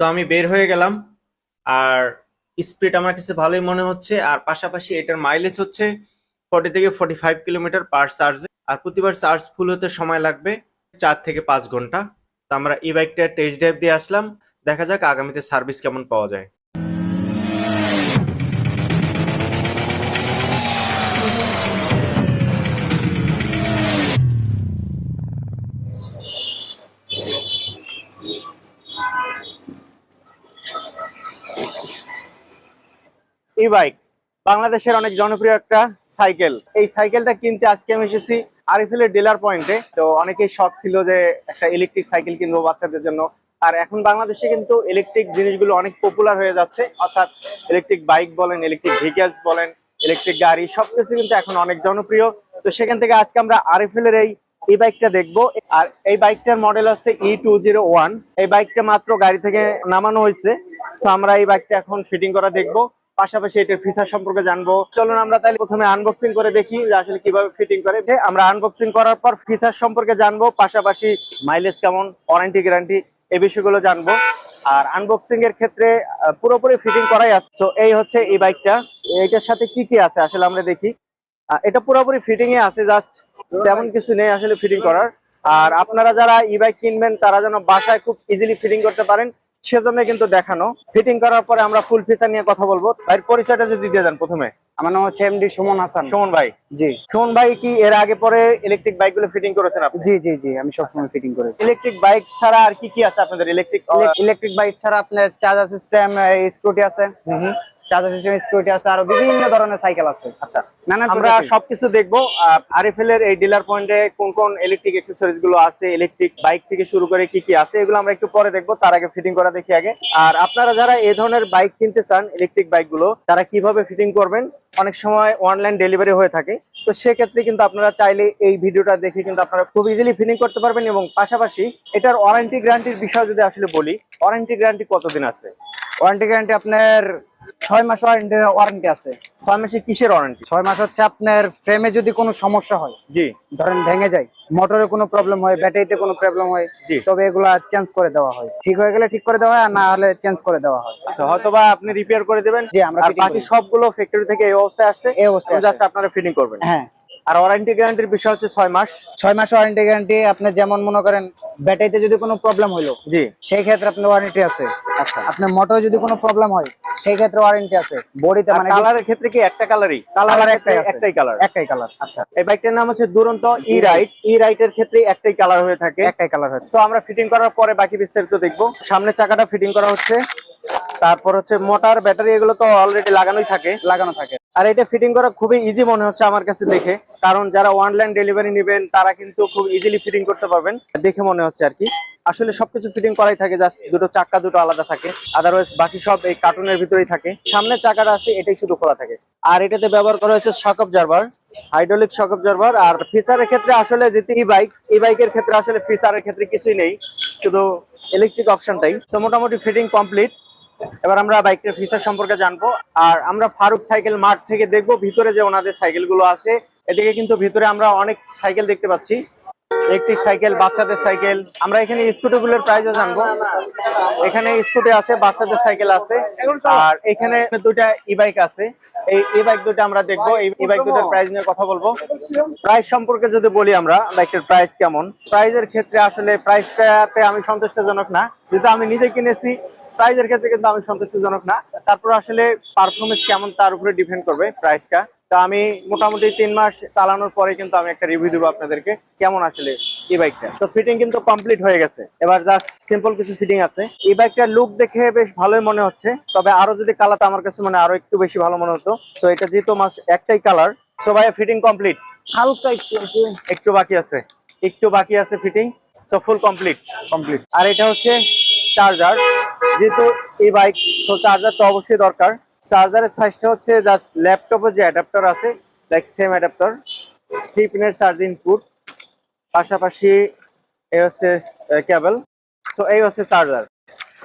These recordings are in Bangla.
তো আমি বের হয়ে গেলাম, আর স্পিড আমার কাছে ভালোই মনে হচ্ছে, আর পাশাপাশি এটার মাইলেজ হচ্ছে ফর্টি থেকে ফর্টি ফাইভ কিলোমিটার পার চার্জে আর প্রতিবার চার্জ ফুল হতে সময় লাগবে চার থেকে পাঁচ ঘণ্টা। তো আমরা এই বাইকটা টেস্ট ড্রাইভ দিয়ে আসলাম, দেখা যাক আগামীতে সার্ভিস কেমন পাওয়া যায়। ই বাইক বাংলাদেশের অনেক জনপ্রিয় একটা সাইকেল। এই সাইকেলটা কিনতে আজকে আমি এসেছি আরিফেলের ডিলার পয়েন্টে। তো অনেকেই শখ ছিল যে একটা ইলেকট্রিক সাইকেল কিনবো বাচ্চাদের জন্য। আর এখন বাংলাদেশে কিন্তু ইলেকট্রিক জিনিসগুলো অনেক পপুলার হয়ে যাচ্ছে। অর্থাৎ ইলেকট্রিক বাইক বলেন ইলেকট্রিক ভেহিকেলস বলেন ইলেকট্রিক গাড়ি, সবকিছু কিন্তু এখন অনেক জনপ্রিয়। তো সেখান থেকে আজকে আমরা আরিফেলের এই এই বাইকটা দেখব। আর এই বাইকটার মডেল হচ্ছে ই টু জিরো ওয়ান এই বাইকটা মাত্র গাড়ি থেকে নামানো হয়েছে। সো আমরা এই বাইকটা এখন ফিটিং করা দেখব। পাশাপাশি এটার ফিচার সম্পর্কে জানব। চলুন আমরা তাহলে প্রথমে আনবক্সিং করে দেখি যে আসলে কীভাবে ফিটিং করে। আমরা আনবক্সিং করার পর ফিচার সম্পর্কে জানব, পাশাপাশি মাইলেজ কেমন ওয়ারেন্টি গ্যারান্টি এই বিষয়গুলো জানব। আর আনবক্সিং এর ক্ষেত্রে পুরোপুরি ফিটিং করাই তো এই হচ্ছে এই বাইকটা এটার সাথে কি কি আছে আসলে আমরা দেখি। এটা পুরোপুরি ফিটিং এ আছে জাস্ট তেমন কিছু নেই আসলে ফিটিং করার। আর আপনারা যারা ই বাইক কিনবেন, তারা যেন বাসায় খুব ইজিলি ফিটিং করতে পারেন। সেজন্য কিন্তু দেখানো। ফিটিং করার পরে আমরা ফুল ফিচার নিয়ে কথা বলব। ভাইয়ের পরিচয়টা যদি দিয়ে দেন প্রথমে। আমার নাম হচ্ছে এমডি সুমন হাসান। সুমন ভাই। জি। সুমন ভাই কি এর আগে পরে ইলেকট্রিক বাইকগুলো ফিটিং করেছেন আপনি? জি জি জি আমি সবসময় ফিটিং করি ইলেকট্রিক বাইক ছাড়া আর কি কি আছে আপনাদের? ইলেকট্রিক ইলেকট্রিক বাইক ছাড়া আপনার চার্জার সিস্টেম স্কুটি আছে। চার্জার সিস্টেম স্কুটি আছে আরও বিভিন্ন ধরনের সাইকেল আছে। আচ্ছা আমরা সবকিছু দেখব। আরএফএল এর এই ডিলার পয়েন্টে কোন কোন ইলেকট্রিক অ্যাক্সেসরিজগুলো আছে ইলেকট্রিক বাইক থেকে শুরু করে কি কি আছে এগুলো আমরা একটু পরে দেখব তার আগে ফিটিং করা দেখি আগে। আর আপনারা যারা এই ধরনের বাইক কিনতে চান ইলেকট্রিক বাইকগুলো তারা কীভাবে ফিটিং করবেন? অনেক সময় অনলাইন ডেলিভারি হয়ে থাকে। তো সেক্ষেত্রে কিন্তু আপনারা চাইলে এই ভিডিওটা দেখে কিন্তু আপনারা খুব ইজিলি ফিটিং করতে পারবেন এবং পাশাপাশি এটার ওয়ারেন্টি গ্যারান্টির বিষয় যদি আসলে বলি ওয়ারেন্টি গ্যারান্টি কতদিন আছে? ওয়ারেন্টি গ্যারান্টি আপনার ছয় মাস ওয়ারেন্টি ওয়ারেন্টি আছে। ছয় মাসে কিসের ওয়ারেন্টি ছয় মাস হচ্ছে আপনার ফ্রেমে যদি কোনো সমস্যা হয় জি। ধরেন ভেঙে যায় মোটরে কোনো প্রবলেম হয় ব্যাটারিতে কোনো প্রবলেম হয় জি। তবে এগুলা চেঞ্জ করে দেওয়া হয়। ঠিক হয়ে গেলে ঠিক করে দেওয়া হয় আর না হলে চেঞ্জ করে দেওয়া হয়। আচ্ছা হয়তোবা আপনি রিপেয়ার করে দেবেন জি, আমরা বাকি সবগুলো ফ্যাক্টরি থেকে এই অবস্থায় আসছে? এই অবস্থায় জাস্ট আপনারা ফিটিং করবেন। হ্যাঁ। আর ওয়ারেন্টি গ্যারান্টির বিষয় হচ্ছে ছয় মাস। ছয় মাস ওয়ারেন্টি গ্যারান্টি আপনি যেমন মনে করেন ব্যাটারিতে যদি কোনো প্রবলেম হলো জি। সেই ক্ষেত্রে আপনার ওয়ারেন্টি আছে। আচ্ছা। আপনার মোটরে যদি কোনো প্রবলেম হয় সেই ক্ষেত্রে ওয়ারেন্টি আছে। বডিতে মানে কালারের ক্ষেত্রে কি একটা কালারই কালার একটাই আছে। একটাই কালার একটাই কালার আচ্ছা। এই বাইকটার নাম হচ্ছে দুরন্ত ই রাইট ই রাইটের ক্ষেত্রে একটাই কালার হয়ে থাকে। একটাই কালার হচ্ছে সো আমরা ফিটিং করার পরে বাকি বিস্তারিত দেখব। সামনে চাকাটা ফিটিং করা হচ্ছে। তারপর হচ্ছে মোটর ব্যাটারি এগুলো তো অলরেডি লাগানোই থাকে, লাগানো থাকে। আর এটা ফিটিং করা খুবই ইজি মনে হচ্ছে আমার কাছে দেখে। কারণ যারা অনলাইন ডেলিভারি নেবেন, তারা কিন্তু খুব ইজিলি ফিটিং করতে পারবেন, দেখে মনে হচ্ছে আর কি। আসলে সবকিছু ফিটিং করাই থাকে জাস্ট দুটো চাকা দুটো আলাদা থাকে। আদারওয়াইজ বাকি সব এই কার্টুনের ভিতরেই থাকে। সামনে চাকাটা আছে, এটাই শুধু খোলা থাকে। আর এটাতে ব্যবহার করা হয়েছে shock observer hydraulic shock observer আর ফিচারের ক্ষেত্রে আসলে যেটি ই বাইক এই বাইকের ক্ষেত্রে আসলে ফিচারের ক্ষেত্রে কিছুই নেই। শুধু ইলেকট্রিক অপশনটাই সো মোটামুটি ফিটিং কমপ্লিট এবার আমরা বাইকের ফিচার সম্পর্কে জানব। আর আমরা ফারুক সাইকেল মাঠ থেকে দেখব, ভিতরে যে ওনাদের সাইকেলগুলো আছে। এদিকে কিন্তু ভিতরে আমরা অনেক সাইকেল দেখতে পাচ্ছি। একটি সাইকেল, বাচ্চাদের সাইকেল। আমরা এখানে স্কুটি গুলোর প্রাইসও জানব। এখানে স্কুটি আছে, বাচ্চাদের সাইকেল আছে। আর এখানে দুইটা ই বাইক আছে। এই ই বাইক দুটো আমরা দেখব। এই বাইক দুটোর প্রাইস নিয়ে কথা বলব। প্রাইস সম্পর্কে যদি বলি আমরা বাইকটার প্রাইস কেমন? প্রাইজের ক্ষেত্রে আসলে প্রাইসটাতে আমি সন্তুষ্টজনক না। যেহেতু আমি নিজে কিনেছি প্রাইজের ক্ষেত্রে কিন্তু আমি সন্তুষ্টজনক না। তারপর আসলে পারফরমেন্স কেমন তার উপরে ডিপেন্ড করবে প্রাইসটা তো আমি মোটামুটি তিন মাস চালানোর পরে কিন্তু আমি একটা রিভিউ দেবো আপনাদেরকে কেমন আসলে এই বাইকটা তো ফিটিং কিন্তু কমপ্লিট হয়ে গেছে। এবার জাস্ট সিম্পল কিছু ফিটিং আছে। এই বাইকটার লুক দেখে বেশ ভালোই মনে হচ্ছে। তবে আরও যদি কালারটা আমার কাছে মানে আরও একটু বেশি ভালো মনে হতো। সো এটা যেহেতু মাস একটাই কালার সো ভাই ফিটিং কমপ্লিট হালকা একটু আছে। একটু বাকি আছে। একটু বাকি আছে fitting so full complete complete আর এটা হচ্ছে চার্জার যেহেতু এই বাইক সো চার্জার তো অবশ্যই দরকার। চার্জারের সাইজটা হচ্ছে জাস্ট ল্যাপটপের যে অ্যাডাপ্টার আছে লাইক সেম অ্যাডাপ্টার থ্রি পিনের চার্জ ইনপুট পাশাপাশি এই হচ্ছে কেবল সো এই হচ্ছে চার্জার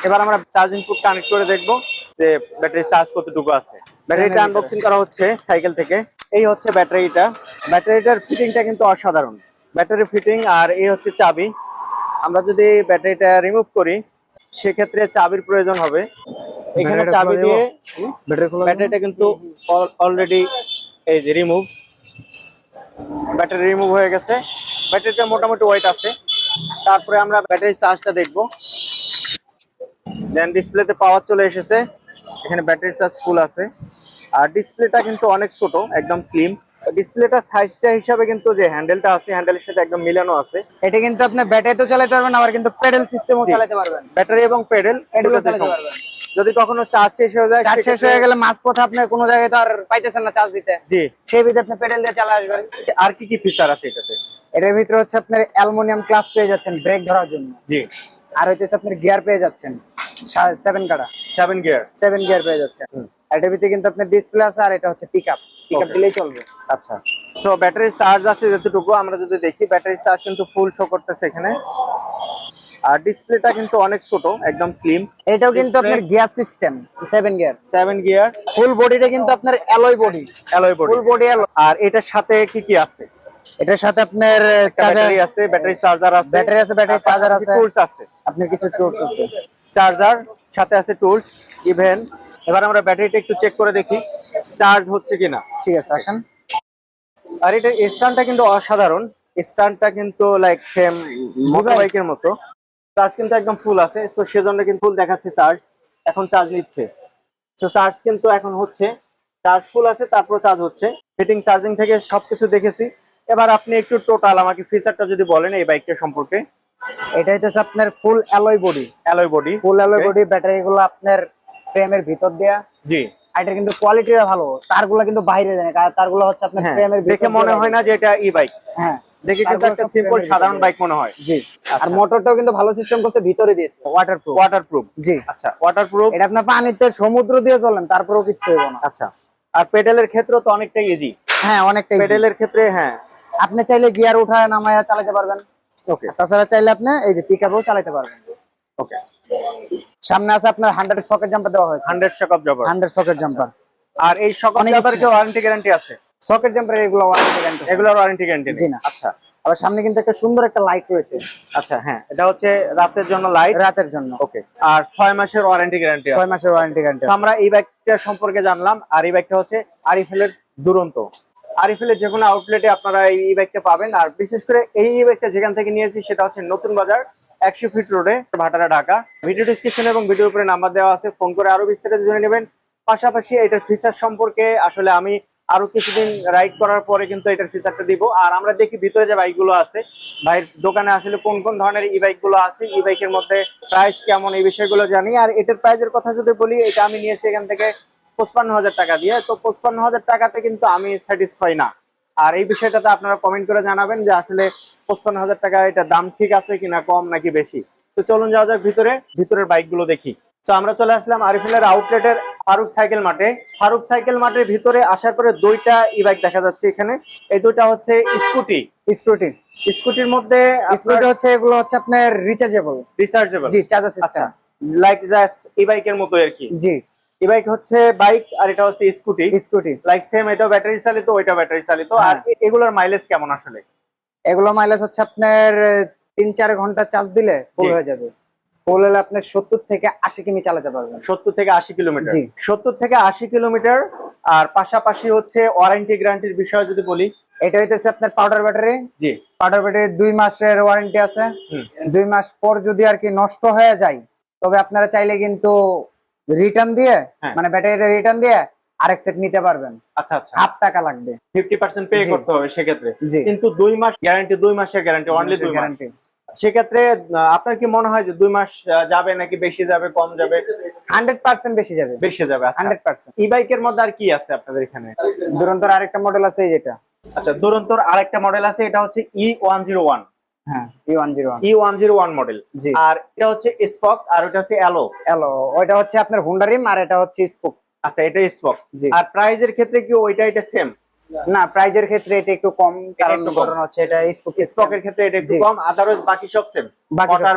এবার আমরা চার্জ ইনপুট কানেক্ট করে দেখব যে ব্যাটারি চার্জ কতটুকু আছে। ব্যাটারিটা আনবক্সিং করা হচ্ছে সাইকেল থেকে। এই হচ্ছে ব্যাটারিটা ব্যাটারিটার ফিটিংটা কিন্তু অসাধারণ। ব্যাটারি ফিটিং আর এই হচ্ছে চাবি। আমরা যদি ব্যাটারিটা রিমুভ করি সেক্ষেত্রে চাবির প্রয়োজন হবে। এখানে চাবি দিয়ে ব্যাটারিটা কিন্তু অলরেডি এই যে রিমুভ ব্যাটারি রিমুভ হয়ে গেছে। ব্যাটারিটা মোটামুটি ওয়েট আছে। তারপরে আমরা ব্যাটারি চার্জটা দেখব। দেন ডিসপ্লেতে পাওয়ার চলে এসেছে। এখানে ব্যাটারি চার্জ ফুল আছে। আর ডিসপ্লেটা কিন্তু অনেক ছোট একদম স্লিম ডিসপ্লেটা সাইজটা হিসাবে কিন্তু যে হ্যান্ডেলটা আছে হ্যান্ডেলের সাথে একদম মিলানো আছে। এটা কিন্তু আপনি ব্যাটারি তো চালাতে পারবেন আবার কিন্তু পেডেল সিস্টেমও চালাতে পারবেন। ব্যাটারি এবং পেডেল দুটোতে চালাতে পারবেন। যদি কখনো চার্জ শেষ হয়ে যায় চার্জ শেষ হয়ে গেলে মাঝ পথে আপনি কোনো জায়গায় তো আর পাইতেছেন না চার্জ দিতে। জি। সেই ভিতরে আপনি পেডেল দিয়ে চালা আসবেন। আর কি কি ফিচার আছে এটাতে? এটার ভিতরে হচ্ছে আপনার অ্যালুমিনিয়াম ক্লাস পেয়ে যাচ্ছেন ব্রেক ধরার জন্য। জি। আর হইতেছে আপনার গিয়ার পেয়ে যাচ্ছেন সেভেন কাটা। সেভেন গিয়ার সেভেন গিয়ার পেয়ে যাচ্ছেন। এটার ভিতরে কিন্তু আপনার ডিসপ্লে আছে আর এটা হচ্ছে pick up pick up Okay. দিলেই চলবে। আচ্ছা। সো ব্যাটারির চার্জ আছে যতটুকু আমরা যদি দেখি ব্যাটারির চার্জ কিন্তু ফুল শো করতেছে এখানে। আর ডিসপ্লেটা কিন্তু অনেক ছোট একদম স্লিম এটাও কিন্তু আপনার gear system seven gear seven gear full বডিটা কিন্তু আপনার alloy body alloy body full body আর এটার সাথে কি কি আছে? এটার সাথে আপনার চার্জার ব্যাটারি আছে ব্যাটারি চার্জার আছে। ব্যাটারি আছে ব্যাটারি চার্জার আছে। টুলস আছে। আপনার কিছু টুলস আছে। চার্জার সাথে আছে টুলস ইভেন এবার আমরা ব্যাটারিটা একটু চেক করে দেখি চার্জ হচ্ছে কিনা। ঠিক আছে আসেন। আর এটা স্ট্যান্ডটা কিন্তু অসাধারণ। স্ট্যান্ডটা কিন্তু লাইক সেম মোটর ভাই। বাইকের মতো। চার্জ কিন্তু একদম ফুল আছে তো সেজন্য কিন্তু ফুল দেখাচ্ছে চার্জ এখন চার্জ নিচ্ছে। তো চার্জ কিন্তু এখন হচ্ছে চার্জ ফুল আছে তারপর চার্জ হচ্ছে। ফিটিং চার্জিং থেকে সবকিছু দেখেছি। এবার আপনি একটু টোটাল আমাকে ফিচারটা যদি বলেন এই বাইকটা সম্পর্কে। এটা হইতেছে আপনার full alloy body alloy body full alloy body battery গুলো আপনার ফ্রেমের ভিতর দেয়া। জি। এটা কিন্তু কোয়ালিটিটা ভালো। তারগুলো কিন্তু বাইরে যায় না। তারগুলো হচ্ছে আপনার হ্যাঁ ফ্রেমের দেখে মনে হয় না যে এটা ই বাইক হ্যাঁ। দেখে কিন্তু একটা সিম্পল সাধারণ বাইক মনে হয়। জি। আর আচ্ছা। মোটরটাও কিন্তু ভালো সিস্টেম করতে ভিতরে দিয়েছে। ওয়াটার প্রুফ ওয়াটার প্রুফ জি। আচ্ছা ওয়াটারপ্রুফ এটা আপনার পানিতে সমুদ্র দিয়ে চলেন তারপরেও কিচ্ছু হবে না। আচ্ছা। আর পেডেলের ক্ষেত্রে তো অনেকটাই ইজি হ্যাঁ অনেকটা। পেডেলের ক্ষেত্রে হ্যাঁ। আপনি চাইলে গিয়ার উঠায় নামায়া চালাতে পারবেন। ওকে তাছাড়া চাইলে আপনি এই যে পিকআপও চালাতে পারবেন। ওকে সামনে আছে আপনার হান্ড্রেড সকেট জাম্পার দেওয়া হয়েছে। হান্ড্রেড শকআপ জবার হান্ড্রেড সকেট জাম্পার আর এই অনেক জবার কি ওয়ারেন্টি গ্যারান্টি আছে? সকেট জাম্পার এগুলো ওয়ারেন্টি গ্যারান্টি এগুলোর ওয়ারেন্টি গ্যারান্টি জি না। আচ্ছা। আবার সামনে কিন্তু একটা সুন্দর একটা লাইট রয়েছে। আচ্ছা হ্যাঁ। এটা হচ্ছে রাতের জন্য লাইট রাতের জন্য। ওকে আর ছয় মাসের ওয়ারেন্টি গ্যারান্টি ছয় আছে মাসের ওয়ারেন্টি গ্যারান্টি আমরা এই বাইকটা সম্পর্কে জানলাম। আর এই বাইকটা হচ্ছে আরিফেলের দুরন্ত। আরিফেলের যে কোনো আউটলেটে আপনারা এই বাইকটা পাবেন। আর বিশেষ করে এই বাইকটা যেখান থেকে নিয়েছি সেটা হচ্ছে নতুন বাজার একশো ফিট রোডে ভাটারা ঢাকা। ভিডিও ডিসক্রিপশন এবং ভিডিওর উপরে নাম্বার দেওয়া আছে। ফোন করে আরও বিস্তারিত জেনে নেবেন। পাশাপাশি এটার ফিচার সম্পর্কে আসলে আমি আরও কিছুদিন রাইড করার পরে কিন্তু এটার ফিচারটা দিব। আর আমরা দেখি ভিতরে যে বাইকগুলো আছে, ভাইয়ের দোকানে আসলে কোন কোন ধরনের ই বাইকগুলো আছে ই বাইকের মধ্যে প্রাইস কেমন, এই বিষয়গুলো জানি। আর এটার প্রাইসের কথা যদি বলি, এটা আমি নিয়েছি এখান থেকে পঁচপান্ন হাজার টাকা দিয়ে। তো পঁচপান্ন হাজার টাকাতে কিন্তু আমি স্যাটিসফাই না। আর এই বিষয়টাতে আপনারা কমেন্ট করে জানাবেন যে আসলে পঁচপান্ন হাজার টাকা এটা দাম ঠিক আছে কিনা কম নাকি বেশি। তো চলুন যাওয়া যাক ভিতরে ভিতরের বাইকগুলো দেখি। তো আমরা চলে আসলাম আরিফিলের আউটলেটের ফারুক সাইকেল মাঠে। ফারুক সাইকেল মাঠের ভিতরে আসার পরে দুইটা ই বাইক দেখা যাচ্ছে এখানে। এই দুইটা হচ্ছে স্কুটি স্কুটি স্কুটির মধ্যে স্কুটি হচ্ছে এগুলো হচ্ছে আপনার রিচার্জেবল রিচার্জেবল জি charger system like just e বাইকের মতো আর কি। জি। বাইক হচ্ছে বাইক আর এটা হচ্ছে স্কুটি স্কুটি লাইক সেম এটা ব্যাটারি চালিত ওইটা ব্যাটারি চালিত। আর হ্যাঁ। এগুলোর মাইলেজ কেমন আসলে? এগুলো মাইলেজ হচ্ছে আপনার তিন চার ঘণ্টা চার্জ দিলে ফুল হয়ে যাবে। ফুল হলে আপনি সত্তর থেকে আশি কিমি চালাতে পারবেন। সত্তর থেকে আশি কিলোমিটার। সত্তর থেকে আশি কিলোমিটার আর পাশাপাশি হচ্ছে ওয়ারেন্টি গ্যারান্টির বিষয়ে যদি বলি। এটা হইতেছে আপনার পাউডার ব্যাটারি জি। পাউডার ব্যাটারি দুই মাসের ওয়ারেন্টি আছে। দুই মাস পর যদি আর কি নষ্ট হয়ে যায় তবে আপনারা চাইলে কিন্তু রিটার্ন দিয়ে হ্যাঁ। মানে ব্যাটারিটা রিটার্ন দিয়ে আরেক সেট নিতে পারবেন। আচ্ছা আচ্ছা। হাফ টাকা লাগবে। ফিফটি পার্সেন্ট পে করতে হবে সেক্ষেত্রে। কিন্তু দুই মাস গ্যারান্টি দুই মাসের গ্যারান্টি অনলি দুই মাস। গ্যারান্টি সেক্ষেত্রে আপনার কি মনে হয় যে দুই মাস যাবে নাকি বেশি যাবে কম যাবে? হান্ড্রেড পার্সেন্ট বেশি যাবে। বেশি যাবে হান্ড্রেড পার্সেন্ট ই বাইকের মধ্যে আর কি আছে আপনাদের এখানে? দুরন্তর আরেকটা মডেল আছে যেটা। আচ্ছা দুরন্তর আরেকটা মডেল আছে এটা হচ্ছে ই ওয়ান জিরো ওয়ান হ্যাঁ। E one zero E one zero one model আর এটা হচ্ছে স্পক আর ওটা হচ্ছে অ্যালো হ্যালো ওইটা হচ্ছে আপনার হুন্ডা রিম আর এটা হচ্ছে স্পোক আচ্ছা এটা স্পক আর প্রাইজের ক্ষেত্রে কি ওইটা এটা সেম না প্রাইজের ক্ষেত্রে এটা একটু কম কারণ হচ্ছে এটা ক্ষেত্রে এটা একটু কম আদারওয়াইজ বাকি সব সেম।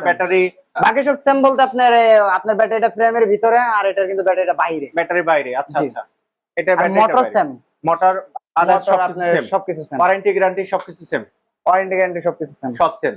ব্যাটারি বাকি সব সেম বলতে আপনার আপনার ব্যাটারিটা ফ্রেমের ভিতরে আর এটা কিন্তু ব্যাটারিটা বাইরে। ব্যাটারি বাইরে আচ্ছা আচ্ছা। এটা মোটর সেম মোটর আদার সব সেম সবকিছু সেম ওয়ারেন্টি গ্যারান্টি সবকিছু সেম ওয়ারেন্টি গ্যারান্টি সবকিছু সেম সব সেম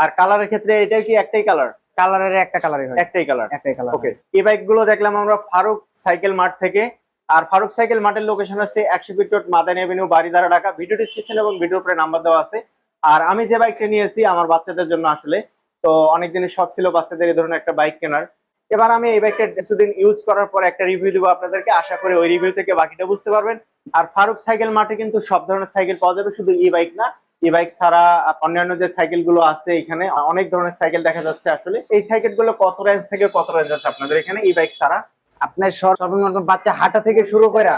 আর কালারের ক্ষেত্রে এটা কি একটাই কালার? কালারের একটা কালারই হয়। একটাই কালার। একটাই কালার ওকে এই বাইকগুলো দেখলাম আমরা ফারুক সাইকেল মার্ট থেকে। আর ফারুক সাইকেল মার্টের লোকেশন আছে একশো feet road Madani Avenue Baridhara Dhaka. Video description এবং ভিডিওর উপরে নাম্বার দেওয়া আছে। আর আমি যে বাইকটা নিয়েছি আমার বাচ্চাদের জন্য আসলে। তো অনেক দিনের শখ ছিল বাচ্চাদের এই ধরনের একটা বাইক কেনার। এবার আমি এই বাইকটা কিছুদিন ইউজ করার পর একটা রিভিউ দেবো আপনাদেরকে। আশা করি ওই রিভিউ থেকে বাকিটা বুঝতে পারবেন। আর ফারুক সাইকেল মার্টে কিন্তু সব ধরনের সাইকেল পাওয়া যাবে। শুধু ই বাইক না ই বাইক ছাড়া অন্যান্য যে সাইকেলগুলো আছে এখানে অনেক ধরনের সাইকেল দেখা যাচ্ছে আসলে। এই সাইকেলগুলো কত রেঞ্জ থেকে কত রেঞ্জ আছে আপনাদের এখানে ই বাইক ছাড়া? আপনার সর্বনিম্ন বাচ্চা হাঁটা থেকে শুরু করা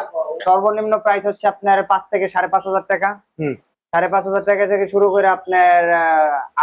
সর্বনিম্ন প্রাইস হচ্ছে আপনার পাঁচ থেকে সাড়ে পাঁচ হাজার টাকা। হম। সাড়ে পাঁচ হাজার টাকা থেকে শুরু করে আপনার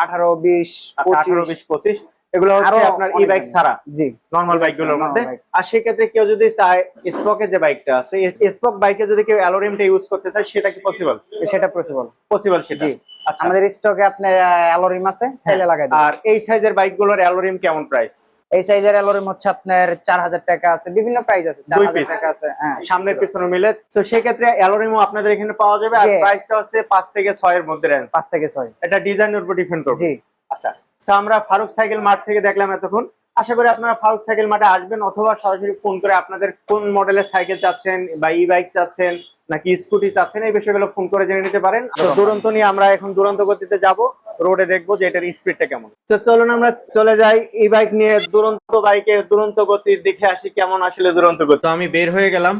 আঠারো বিশ আচ্ছা, আঠারো বিশ পঁচিশ। এগুলো হচ্ছে আপনার ই বাইক ছাড়া। জি। নর্মাল বাইকগুলোর মধ্যে। আর সেক্ষেত্রে কেউ যদি চায় স্পকে যে বাইকটা আছে স্পক বাইকে যদি কেউ অ্যালোরিমটা ইউজ করতে চায় সেটা কি পসিবল সেটা পসিবল পসিবল সেটা। আচ্ছা। আমাদের স্টকে আপনার অ্যালোরিম আছে চাইলে লাগাই দিবেন। আর এই সাইজের বাইকগুলোর অ্যালোরিম কেমন প্রাইস এই সাইজের অ্যালোরিম হচ্ছে আপনার চার হাজার টাকা আছে বিভিন্ন প্রাইস আছে চার দুই হাজার piece। টাকা আছে হ্যাঁ। সামনের পিছনে মিলে। তো সেক্ষেত্রে অ্যালোরিমও আপনাদের এখানে পাওয়া যাবে আর। প্রাইসটা হচ্ছে পাঁচ থেকে ছয়ের মধ্যে রেঞ্জ পাঁচ থেকে ছয়। এটা ডিজাইনের উপর ডিপেন্ড করবে। জি। আচ্ছা। তো আমরা ফারুক সাইকেল মাঠ থেকে দেখলাম এতক্ষণ। আশা করি আপনারা ফারুক সাইকেল মাঠে আসবেন অথবা সরাসরি ফোন করে আপনাদের কোন মডেলের সাইকেল চাচ্ছেন বা ই বাইক চাচ্ছেন নাকি স্কুটি চাচ্ছেন এই বিষয়গুলো ফোন করে জেনে নিতে পারেন। তো দুরন্ত নিয়ে আমরা এখন দুরন্ত গতিতে যাব। রোডে দেখব যে এটার স্পিডটা কেমন। তো চলুন আমরা চলে যাই ই বাইক নিয়ে দুরন্ত বাইকে দুরন্ত গতি দেখে আসি কেমন আসলে দুরন্ত গতি। আমি বের হয়ে গেলাম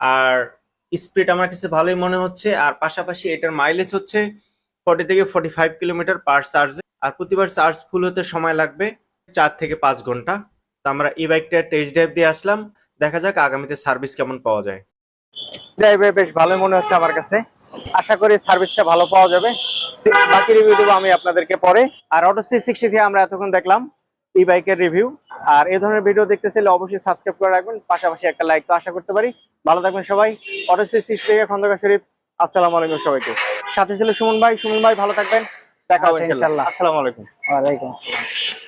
আর স্পিড আমার কাছে ভালোই মনে হচ্ছে আর পাশাপাশি এটার মাইলেজ হচ্ছে ফর্টি থেকে ফর্টি ফাইভ কিলোমিটার পার চার্জে আর প্রতিবার চার্জ ফুল হতে সময় লাগবে চার থেকে পাঁচ ঘণ্টা। তো আমরা এই বাইকটা টেস্ট ড্রাইভ দিয়ে আসলাম। দেখা যাক আগামীতে সার্ভিস কেমন পাওয়া যায়। ড্রাইভে বেশ ভালোই মনে হচ্ছে আমার কাছে। আশা করি সার্ভিসটা ভালো পাওয়া যাবে। বাকি রিভিউ দেবো আমি আপনাদেরকে পরে। আর অটো সিক্সটি থেকে আমরা এতক্ষণ দেখলাম এই বাইকের রিভিউ আর এই ধরনের ভিডিও দেখতে চাইলে অবশ্যই সাবস্ক্রাইব করে রাখবেন। পাশাপাশি একটা লাইক তো আশা করতে পারি। ভালো থাকবেন সবাই। অটো থ্রি সিক্সটি থেকে খন্দকার শরীফ। আসসালামু আলাইকুম সবাইকে। সাথে ছিল সুমন ভাই। সুমন ভাই ভালো থাকবেন। দেখা হবে ইনশাআল্লাহ ইনশাল্লাহ। আলাইকুম আসসালামু আলাইকুম। আসসালাম।